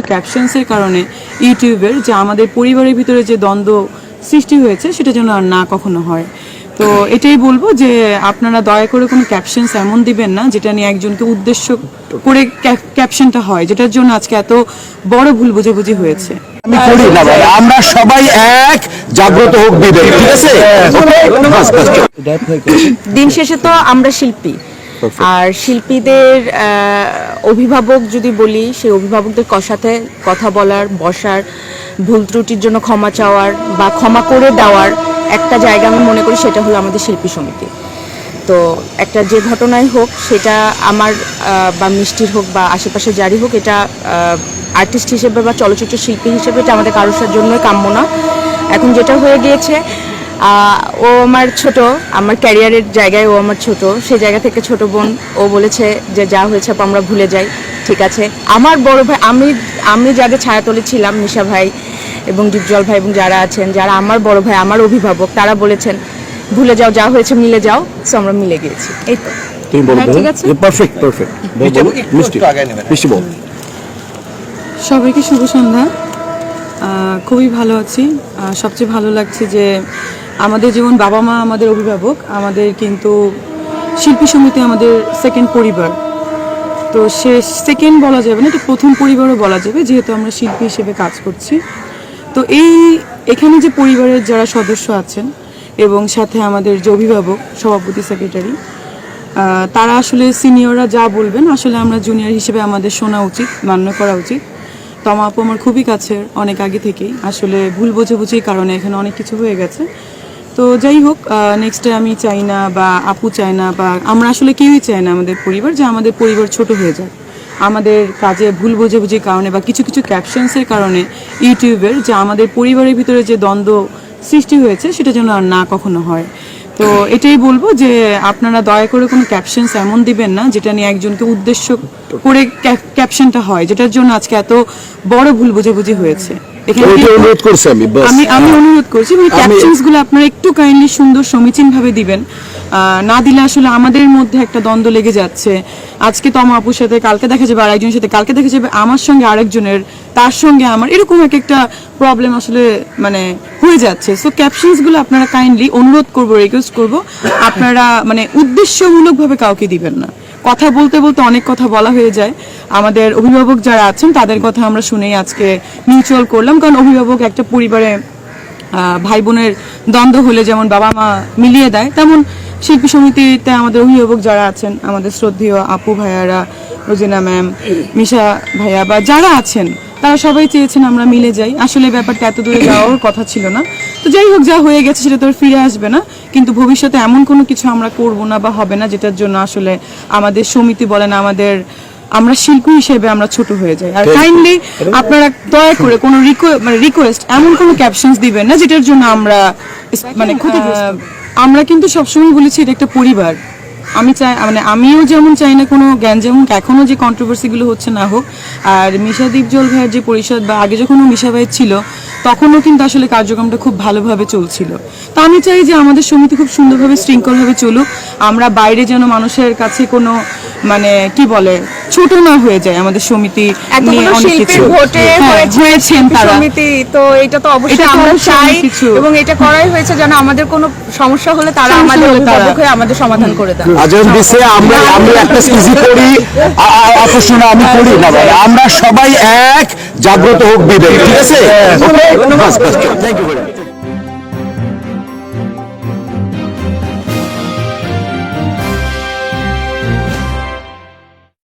কিছু ক্যাপশনসের কারণে ইউটিউবের যে আমাদের পরিবারের ভিতরে যে দ্বন্দ্ব সৃষ্টি হয়েছে সেটা যেন আর না কখনো হয়। তো এটাই বলব যে আপনারা দয়া করে কোনো ক্যাপশনস এমন দিবেন না যেটা নিয়ে একজনকে উদ্দেশ্য করে ক্যাপশনটা হয় যেটার জন্য আজকে এত বড় ভুল বুঝাবুঝি হয়েছে। আমি করি না ভাই আমরা সবাই এক জাগ্রত হোক বিবেক ঠিক আছে? চল। দিন শেষে তো আমরা শিল্পী। আর শিল্পীদের অভিভাবক যদি বলি, সেই অভিভাবকদের সাথে কথা বলার, বসার, ভুল ত্রুটির জন্য ক্ষমা চাওয়ার বা ক্ষমা করে দেওয়ার একটা জায়গা আমি মনে করি সেটা হলো আমাদের শিল্পী সমিতি। তো একটা যে ঘটনাই হোক, সেটা আমার বা মিষ্টির হোক বা আশেপাশে জারি হোক, এটা আর্টিস্ট হিসেবে বা চলচ্চিত্র শিল্পী হিসেবে এটা আমাদের কারোর জন্যই কাম্য না। এখন যেটা হয়ে গিয়েছে ও আমার ছোট আমার ক্যারিয়ারের জায়গায় ও আমার ছোট সেই জায়গা থেকে ছোট বোন ও বলেছে যে যা হয়েছে আপু আমরা ভুলে যাই ঠিক আছে? আমার বড় ভাই আমি আমি যাদের ছায়াতলে ছিলাম নিশা ভাই এবং ডিপজল ভাই এবং যারা আছেন যারা আমার বড় ভাই আমার অভিভাবক তারা বলেছেন ভুলে যাও যা হয়েছে মিলে যাও সো আমরা মিলে গিয়েছি। এই তো। তুমি বলো হ্যাঁ, ঠিক আছে। পারফেক্ট পারফেক্ট মিষ্টি মিষ্টি। বল। সবাইকে শুভ সন্ধ্যা। খুবই ভালো আছি। সবচেয়ে ভালো লাগছে যে আমাদের যেমন বাবা মা আমাদের অভিভাবক, আমাদের কিন্তু শিল্পী সমিতি আমাদের সেকেন্ড পরিবার। তো সে সেকেন্ড বলা যাবে না, এটা প্রথম পরিবারও বলা যাবে, যেহেতু আমরা শিল্পী হিসেবে কাজ করছি। তো এই, এখানে যে পরিবারের যারা সদস্য আছেন এবং সাথে আমাদের যে অভিভাবক, সভাপতি সেক্রেটারি তারা আসলে সিনিয়ররা যা বলবেন, আসলে আমরা জুনিয়র হিসেবে আমাদের শোনা উচিত, মান্য করা উচিত। তমা আপু আমার খুবই কাছের, অনেক আগে থেকেই। আসলে ভুল বোঝাবুঝির কারণে এখানে অনেক কিছু হয়ে গেছে। তো যাই হোক নেক্সটে আমি চাই না বা আপু চাই না বা আমরা আসলে কেউই চাই না আমাদের পরিবার, যে আমাদের পরিবার ছোট হয়ে যায় আমাদের কাজে ভুল বোঝাবুঝির কারণে বা কিছু কিছু ক্যাপশনসের কারণে ইউটিউবের যে আমাদের পরিবারের ভিতরে যে দ্বন্দ্ব সৃষ্টি হয়েছে, সেটা যেন আর না কখনো হয়। তো এটাই বলব যে আপনারা দয়া করে কোনো ক্যাপশনস এমন দিবেন না, যেটা নিয়ে একজনকে উদ্দেশ্য করে ক্যাপশনটা হয়, যেটার জন্য আজকে এত বড় ভুল বুঝাবুঝি হয়েছে। অনুরোধ করছি আমি আমি আমি অনুরোধ করছি আপনারা একটু কাইন্ডলি সুন্দর সমীচীন দিবেন। না দিলে আসলে আমাদের মধ্যে একটা দ্বন্দ্ব লেগে যাচ্ছে। আজকে তমা আপুর সাথে কালকে দেখা যাবে আরেকজনের সাথে কালকে দেখা যাবে আমার সঙ্গে আরেকজনের তার সঙ্গে আমার এরকম এক একটা প্রবলেম আসলে মানে হয়ে যাচ্ছে। সো ক্যাপশনসগুলো আপনারা কাইন্ডলি অনুরোধ করব রিকোয়েস্ট করব। আপনারা মানে উদ্দেশ্যমূলক ভাবে কাউকে দিবেন না। কথা বলতে বলতে অনেক কথা বলা হয়ে যায়। আমাদের অভিভাবক যারা আছেন, তাদের কথা আমরা শুনেই আজকে মিউচুয়াল করলাম। কারণ অভিভাবক একটা পরিবারে ভাই বোনের দ্বন্দ্ব হলে যেমন বাবা মা মিলিয়ে দেয়, তেমন শিল্পী সমিতিতে আমাদের অভিভাবক যারা আছেন, আমাদের শ্রদ্ধেয় আপু ভাইয়ারা, রোজিনা ম্যাম, মিশা ভাইয়া বা যারা আছেন তারা সবাই চেয়েছেন আমরা মিলে যাই। আসলে ব্যাপারটা এত দূরে যাওয়ার কথা ছিল না। তো যাই হোক যা হয়ে গেছে সেটা তো আর ফিরে আসবে না। কিন্তু ভবিষ্যতে এমন কোনো কিছু আমরা করব না বা হবে না যেটার জন্য আসলে আমাদের সমিতি বলেন আমাদের আমরা শিল্পী হিসেবে আমরা ছোট হয়ে যাই। আর কাইন্ডলি আপনারা দয়া করে কোনো মানে রিকোয়েস্ট এমন কোনো ক্যাপশনস দিবেন না যেটার জন্য আমরা মানে আমরা কিন্তু সবসময় বলেছি এটা একটা পরিবার। আমি চাই মানে আমিও যেমন চাই না কোনো জ্ঞান, যেমন এখনও যে কন্ট্রোভার্সিগুলো হচ্ছে না হোক, আর মিশা জল ভাইয়ের যে পরিষদ বা আগে যখন মিশা ভাই ছিল, তখনও কিন্তু আসলে কার্যক্রমটা খুব ভালোভাবে চলছিল। তো আমি চাই যে আমাদের সমিতি খুব সুন্দরভাবে, শৃঙ্খলভাবে চলুক, আমরা বাইরে যেন মানুষের কাছে কোনো মানে কি বলে ছোট না হয়ে যায় আমাদের সমিতি ভোটে হ্যাঁ, হয়েছেন তারা। সমিতি তো এটা তো অবশ্যই আমরা চাই এবং এটা করাই হয়েছে যেন আমাদের কোনো সমস্যা হলে তারা আমাদের অভিভাবক হয়ে আমাদের সমাধান করে দেয় আজম দিছে আমরা আমি একটা সিজি করি। আমি করি না ভাই। আমরা সবাই এক জাগ্রত হোক বিবেক ঠিক আছে? Okay? বাস, বাস,